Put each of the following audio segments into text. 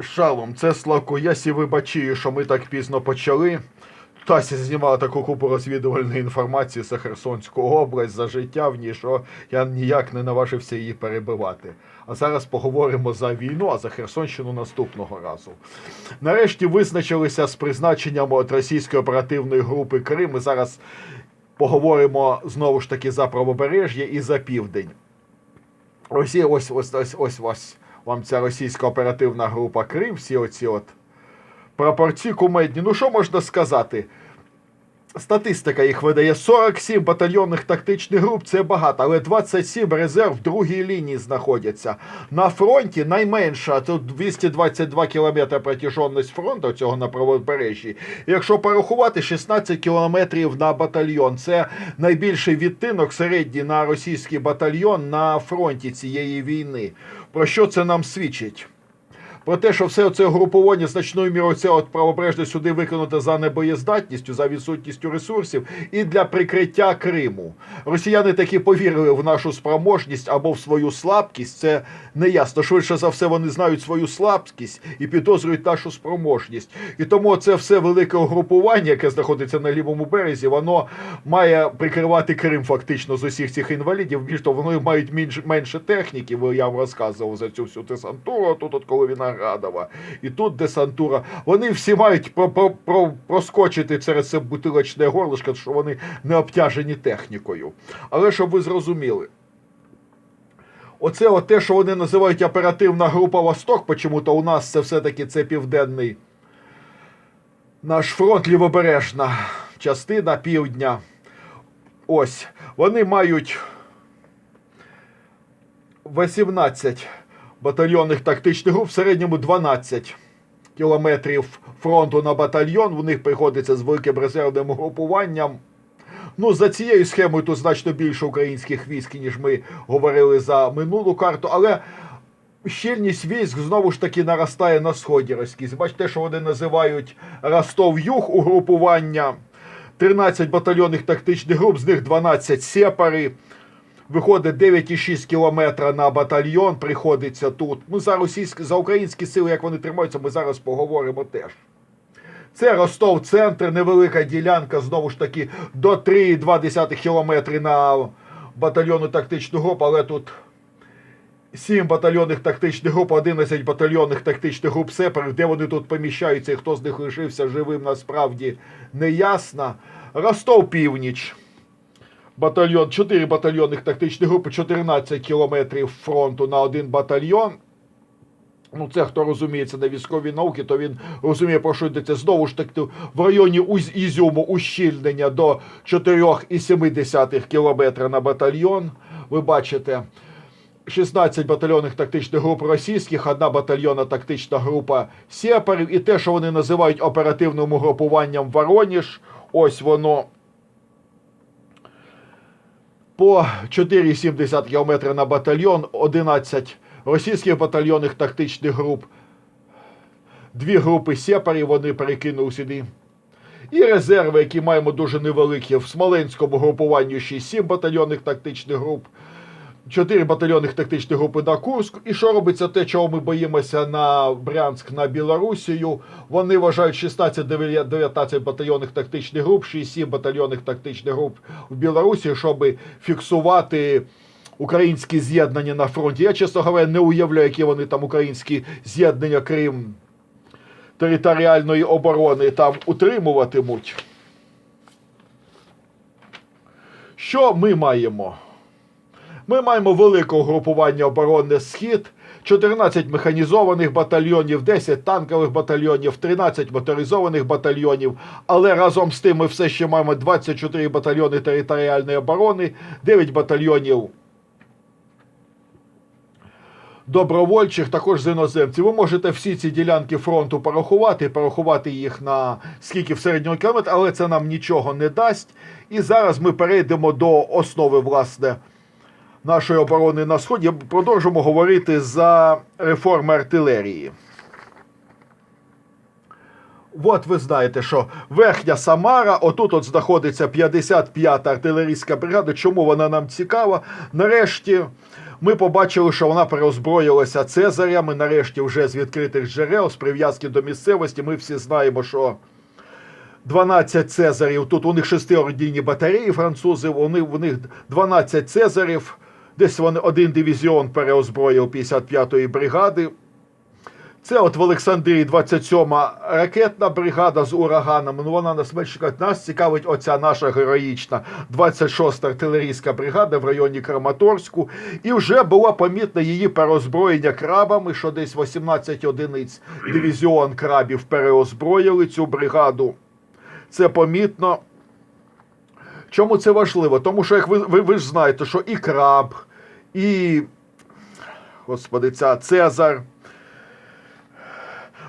Шалом, це Славко. Я сі вибачаю, що ми так пізно почали. Тася знімала таку купу розвідувальної інформації за Херсонську область, за життя в ній, що я ніяк не наважився її перебивати. А зараз поговоримо за війну, а за Херсонщину наступного разу. Нарешті визначилися з призначенням от російської оперативної групи Крим. Ми зараз поговоримо знову ж таки за правобережжя і за південь. Росія, ось ось ось ось ось вам ця російська оперативна група Крим, всі оці от прапорці кумедні. Ну що можна сказати? Статистика їх видає 47 батальйонних тактичних груп, це багато, але 27 резерв в другій лінії знаходяться. На фронті найменша, тут 222 кілометри протяженність фронту цього на правобережжі. Якщо порахувати, 16 кілометрів на батальйон. Це найбільший відтинок середній на російський батальйон на фронті цієї війни. Про що це нам свідчить? Про те, що все це групування значною мірою це от правобережне сюди виконано за небоєздатністю, за відсутністю ресурсів і для прикриття Криму. Росіяни таки повірили в нашу спроможність або в свою слабкість. Це не ясно. Швидше за все, вони знають свою слабкість і підозрюють нашу спроможність. І тому це все велике угрупування, яке знаходиться на лівому березі, воно має прикривати Крим фактично з усіх цих інвалідів. Більш того, вони мають менше, техніки. Я вам розказував за цю всю десантуру. Тут от коли Виноградова, і тут десантура. Вони всі мають про, про, про, проскочити через це бутилочне горлишко, що вони не обтяжені технікою. Але щоб ви зрозуміли. Оце от те, що вони називають оперативна група Восток, почому-то у нас це все-таки це південний наш фронт лівобережна частина півдня. Ось. Вони мають 18 батальйонних тактичних груп, в середньому 12 кілометрів фронту на батальйон. У них приходиться з великим резервним групуванням. Ну, за цією схемою тут значно більше українських військ, ніж ми говорили за минулу карту, але щільність військ знову ж таки наростає на сході російській. Бачите, що вони називають Ростов-Юг угрупування. 13 батальйонних тактичних груп, з них 12 сепари. Виходить 9,6 кілометра на батальйон, приходиться тут. Ну, за російські, за українські сили, як вони тримаються, ми зараз поговоримо теж. Це Ростов, центр, невелика ділянка, знову ж таки, до 3,2 кілометри на батальйонну тактичну групу, але тут 7 батальйонних тактичних груп, 11 батальйонних тактичних груп сепарів, де вони тут поміщаються і хто з них лишився живим, насправді не ясно. Ростов північ. Батальйон, 4 батальйонних тактичних групи, 14 кілометрів фронту на один батальйон. Ну, це хто розуміється на військовій науки, то він розуміє, про що йдеться. Знову ж таки, в районі Ізюму ущільнення до 4,7 кілометра на батальйон. Ви бачите, 16 батальйонних тактичних груп російських, одна батальйонна тактична група сепарів, і те, що вони називають оперативним угрупуванням Вороніж, ось воно по 4,7 км на батальйон, 11 російських батальйонних тактичних груп, дві групи сепарів вони перекинули сюди. І резерви, які маємо дуже невеликі в Смоленському групуванні 6-7 батальйонних тактичних груп, 4 батальйонних тактичних групи на Курськ. І що робиться те, чого ми боїмося на Брянськ, на Білорусію. Вони вважають 16-19 батальйонних тактичних груп, 6-7 батальйонних тактичних груп в Білорусі, щоб фіксувати українські з'єднання на фронті. Я, чесно говоря, не уявляю, які вони там українські з'єднання, крім територіальної оборони, там утримуватимуть. Що ми маємо? Ми маємо велике угрупування оборони Схід, 14 механізованих батальйонів, 10 танкових батальйонів, 13 моторизованих батальйонів. Але разом з тим ми все ще маємо 24 батальйони територіальної оборони, 9 батальйонів добровольчих, також з іноземців. Ви можете всі ці ділянки фронту порахувати, порахувати їх на скільки в середньому кілометр, але це нам нічого не дасть. І зараз ми перейдемо до основи, власне, нашої оборони на сході. Продовжимо говорити за реформи артилерії. От ви знаєте, що верхня Самара, отут от знаходиться 55-та артилерійська бригада. Чому вона нам цікава? Нарешті Ми побачили, що вона переозброїлася цезарями. Нарешті, вже з відкритих джерел, з прив'язки до місцевості. Ми всі знаємо, що 12 цезарів. Тут у них шестиордійні батареї французи. Вони, у них 12 цезарів. Десь вони один дивізіон переозброїв 55-ї бригади. Це от в Олександрії 27-ма ракетна бригада з ураганом. Ну вона нас менше. Нас цікавить оця наша героїчна 26-та артилерійська бригада в районі Краматорську. І вже було помітне її переозброєння крабами, що десь 18 одиниць дивізіон крабів переозброїли цю бригаду. Це помітно. Чому це важливо? Тому що, як ви, ви, ви ж знаєте, що і краб, і господи, ця Цезар.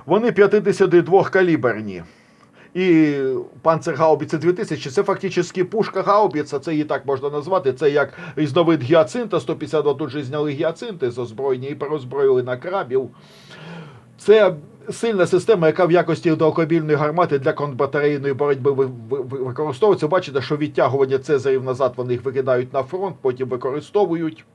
Вони 52 каліберні. І панцергаубіця 2000 це фактично пушка гаубіца, це її так можна назвати. Це як різновид гіацинта 152, тут же зняли гіацинти з озброєння і переозброїли на крабів. Це сильна система, яка в якості далекобільної гармати для контрбатарейної боротьби ви- ви- ви- використовується. Бачите, що відтягування цезарів назад вони їх викидають на фронт, потім використовують.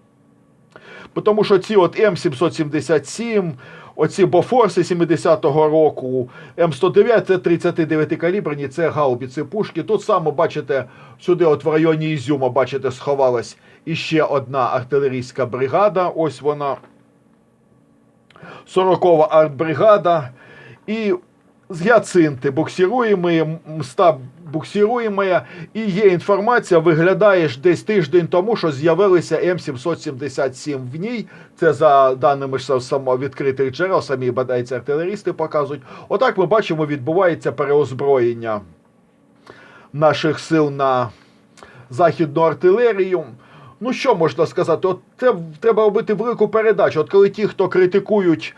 Тому що ці от М777, оці Бофорси 70-го року, М109 це 39 каліберні, це гаубіці пушки. Тут само бачите, сюди, от в районі Ізюма, бачите, сховалась іще одна артилерійська бригада. Ось вона. 40-ва артбригада. І з Гіацинти буксируємо, мста буксируємо, і є інформація, виглядає ж десь тиждень тому, що з'явилися М777 в ній. Це за даними ж відкритих джерел, самі бадайці артилерісти показують. Отак ми бачимо, відбувається переозброєння наших сил на західну артилерію. Ну що можна сказати? От треба робити велику передачу. От коли ті, хто критикують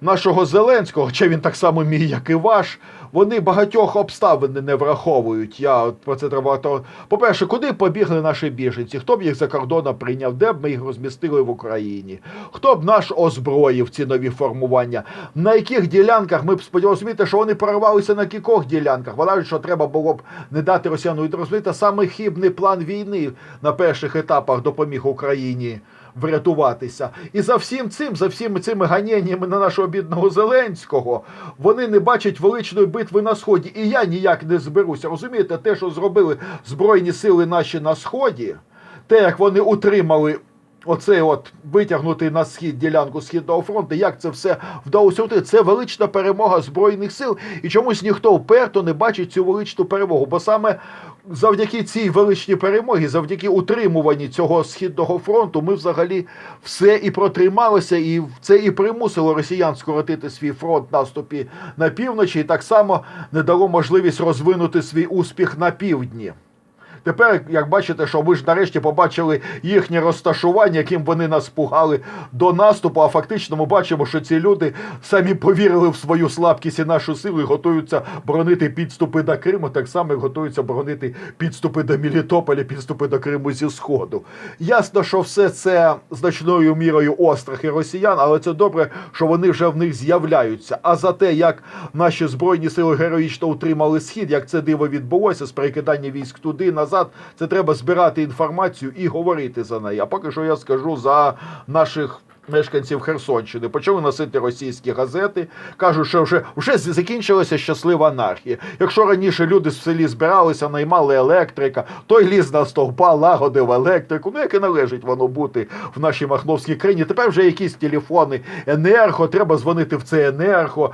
нашого Зеленського, хоча він так само мій, як і ваш, вони багатьох обставин не враховують. Я про це треба. По-перше, куди побігли наші біженці? Хто б їх за кордоном прийняв? Де б ми їх розмістили в Україні? Хто б наш озброїв ці нові формування? На яких ділянках ми б сподівалися, що вони прорвалися на кількох ділянках? Вважають, що треба було б не дати росіяну розбити. Саме хибний план війни на перших етапах допоміг Україні врятуватися. І за всім цим, за всіми цими ганеннями на нашого бідного Зеленського, вони не бачать величної битви на сході. І я ніяк не зберуся. Розумієте, те, що зробили Збройні сили наші на сході, те, як вони утримали. Оцей от витягнутий на схід ділянку східного фронту, як це все вдалося робити, це велична перемога збройних сил, і чомусь ніхто вперто не бачить цю величну перемогу. Бо саме завдяки цій величній перемогі, завдяки утримуванні цього східного фронту, ми взагалі все і протрималися, і це і примусило росіян скоротити свій фронт наступі на півночі, і так само не дало можливість розвинути свій успіх на півдні. Тепер, як бачите, що ми ж нарешті побачили їхнє розташування, яким вони нас пугали до наступу. А фактично ми бачимо, що ці люди самі повірили в свою слабкість і нашу силу і готуються боронити підступи до Криму, так само як готуються боронити підступи до Мелітополя, підступи до Криму зі Сходу. Ясно, що все це значною мірою острахи росіян, але це добре, що вони вже в них з'являються. А за те, як наші збройні сили героїчно утримали схід, як це диво відбулося з перекидання військ туди назад, це треба збирати інформацію і говорити за неї. А поки що я скажу за наших. Мешканців Херсонщини почали носити російські газети. кажуть, що вже вже закінчилася щаслива анархія. Якщо раніше люди в селі збиралися, наймали електрика, той ліз на стовпа, лагодив електрику. Ну як і належить воно бути в нашій Махновській країні. Тепер вже якісь телефони енерго, треба дзвонити в це енерго.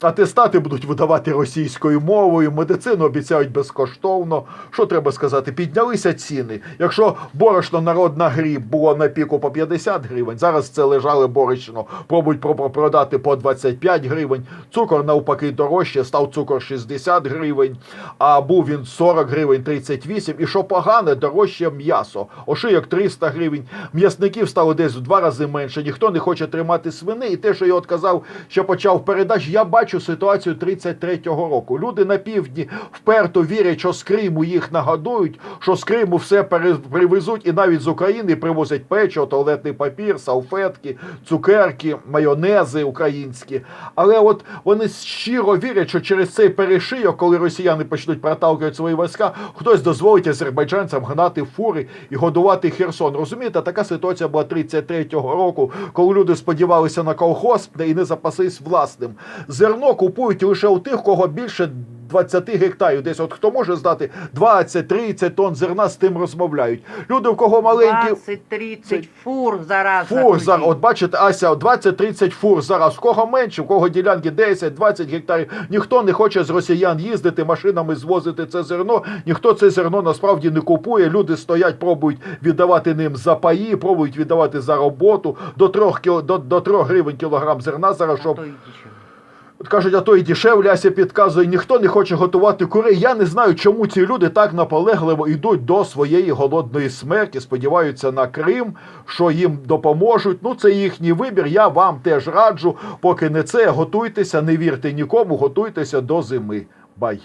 Атестати будуть видавати російською мовою, медицину обіцяють безкоштовно. Що треба сказати? Піднялися ціни. Якщо борошно народна гріб було на піку по 50 гривень, зараз це лежали борошно, пробують продати по 25 гривень. Цукор навпаки дорожче, став цукор 60 гривень, а був він 40 гривень, 38. І що погане, дорожче м'ясо. Ошийок 300 гривень. М'ясників стало десь в два рази менше. Ніхто не хоче тримати свини. І те, що я от казав, що почав передач, я бачу. Бачу ситуацію 33-го року. Люди на півдні вперто вірять, що з Криму їх нагодують, що з Криму все привезуть, і навіть з України привозять печиво, туалетний папір, салфетки, цукерки, майонези українські. Але от вони щиро вірять, що через цей перешийок, коли росіяни почнуть проталкувати свої війська, хтось дозволить азербайджанцям гнати фури і годувати Херсон. Розумієте, така ситуація була 33-го року, коли люди сподівалися на колхоз і не запаслись власним. Зерно купують лише у тих, кого більше 20 гектарів. Десь от хто може здати 20-30 тонн зерна, з тим розмовляють. Люди, у кого маленькі 20-30 фур зараз. Фур зараз, от бачите, Ася, 20-30 фур зараз. В кого менше, в кого ділянки 10-20 гектарів. Ніхто не хоче з росіян їздити, машинами звозити це зерно. Ніхто це зерно насправді не купує. Люди стоять, пробують віддавати ним за паї, пробують віддавати за роботу до 3, кіл... до, до 3 гривень кілограм зерна зараз, щоб. От кажуть, а то і дешевле, Ася підказує, ніхто не хоче готувати курей. Я не знаю, чому ці люди так наполегливо йдуть до своєї голодної смерті, сподіваються на Крим, що їм допоможуть. Ну, це їхній вибір. Я вам теж раджу, поки не це, готуйтеся, не вірте нікому, готуйтеся до зими. Бай.